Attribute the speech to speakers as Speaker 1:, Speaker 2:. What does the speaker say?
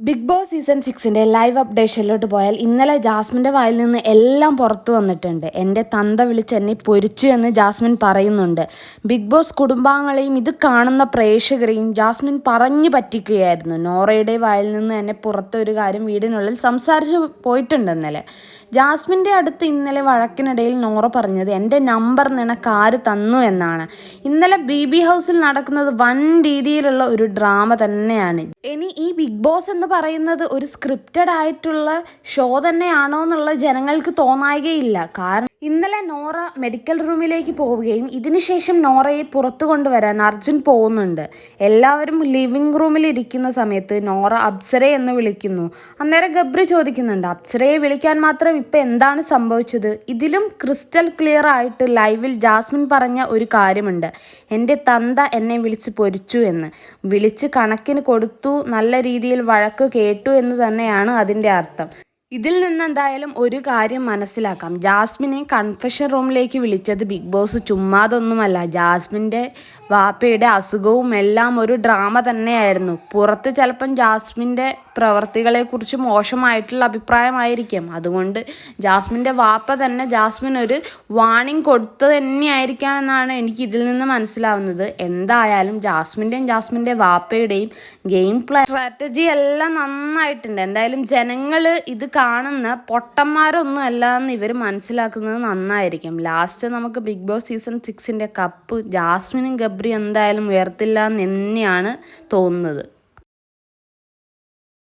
Speaker 1: Big Boss season സിക്സിന്റെ live അപ്ഡേഷനിലോട്ട് പോയാൽ ഇന്നലെ ജാസ്മിന്റെ വായിൽ നിന്ന് എല്ലാം പുറത്തു വന്നിട്ടുണ്ട്. എന്റെ തന്ത വിളിച്ച് എന്നെ പൊരിച്ചു എന്ന് ജാസ്മിൻ പറയുന്നുണ്ട്. ബിഗ് ബോസ് കുടുംബാംഗങ്ങളെയും ഇത് കാണുന്ന പ്രേക്ഷകരെയും ജാസ്മിൻ പറഞ്ഞു പറ്റിക്കുകയായിരുന്നു. നോറയുടെ വായിൽ നിന്ന് എന്നെ പുറത്തൊരു കാര്യം വീടിനുള്ളിൽ സംസാരിച്ച് പോയിട്ടുണ്ട് ഇന്നലെ ജാസ്മിന്റെ അടുത്ത് ഇന്നലെ വഴക്കിനിടയിൽ നോറ പറഞ്ഞത് എന്റെ നമ്പർ നിനക്ക് ആര് തന്നു എന്നാണ്. ഇന്നലെ ബി ബി ഹൗസിൽ നടക്കുന്നത് വൻ രീതിയിലുള്ള ഒരു ഡ്രാമ തന്നെയാണ്. ഇനി ഈ ബിഗ് ബോസ് എന്ന് പറയുന്നത് ഒരു സ്ക്രിപ്റ്റഡ് ആയിട്ടുള്ള ഷോ തന്നെയാണോ എന്നുള്ള ജനങ്ങൾക്ക് തോന്നായികയില്ല. കാരണം ഇന്നലെ നോറ മെഡിക്കൽ റൂമിലേക്ക് പോവുകയും ഇതിനുശേഷം നോറയെ പുറത്തു കൊണ്ടുവരാൻ അർജുൻ പോകുന്നുണ്ട്. എല്ലാവരും ലിവിംഗ് റൂമിൽ ഇരിക്കുന്ന സമയത്ത് നോറ അപ്സരയെ എന്ന് വിളിക്കുന്നു. അന്നേരം ഗബ്രി ചോദിക്കുന്നുണ്ട് അപ്സരയെ വിളിക്കാൻ മാത്രം ഇപ്പം എന്താണ് സംഭവിച്ചത്? ഇതിലും ക്രിസ്റ്റൽ ക്ലിയർ ആയിട്ട് ലൈവിൽ ജാസ്മിൻ പറഞ്ഞ ഒരു കാര്യമുണ്ട്. എന്റെ തന്ത എന്നെ വിളിച്ച് പൊരിച്ചു എന്ന്. വിളിച്ച് കണക്കിന് കൊടുത്തു നല്ല രീതിയിൽ വഴക്ക് കേട്ടു എന്ന് തന്നെയാണ് അതിന്റെ അർത്ഥം. ഇതിൽ നിന്ന് എന്തായാലും ഒരു കാര്യം മനസ്സിലാക്കാം. ജാസ്മിനെ കൺഫെഷൻ റൂമിലേക്ക് വിളിച്ചത് ബിഗ് ബോസ് ചുമ്മാതൊന്നുമല്ല ജാസ്മിന്റെ വാപ്പയുടെ അസുഖവും എല്ലാം ഒരു ഡ്രാമ തന്നെയായിരുന്നു. പുറത്ത് ചിലപ്പം ജാസ്മിന്റെ പ്രവർത്തികളെക്കുറിച്ച് മോശമായിട്ടുള്ള അഭിപ്രായമായിരിക്കും. അതുകൊണ്ട് ജാസ്മിന്റെ വാപ്പ തന്നെ ജാസ്മിൻ ഒരു വാണിംഗ് കൊടുത്തത് തന്നെയായിരിക്കാം എന്നാണ് എനിക്ക് ഇതിൽ നിന്ന് മനസ്സിലാവുന്നത്. എന്തായാലും ജാസ്മിന്റെയും ജാസ്മിന്റെ വാപ്പയുടെയും ഗെയിം പ്ലാൻ സ്ട്രാറ്റജി എല്ലാം നന്നായിട്ടുണ്ട്. എന്തായാലും ജനങ്ങൾ ഇത് കാണുന്ന പൊട്ടന്മാരൊന്നും അല്ല എന്ന് ഇവർ മനസ്സിലാക്കുന്നത് നന്നായിരിക്കും. ലാസ്റ്റ് നമുക്ക് ബിഗ് ബോസ് സീസൺ സിക്സിന്റെ കപ്പ് ജാസ്മിനും ഗബ്രി എന്തായാലും ഉയർത്തില്ല എന്ന് തന്നെയാണ് തോന്നുന്നത്.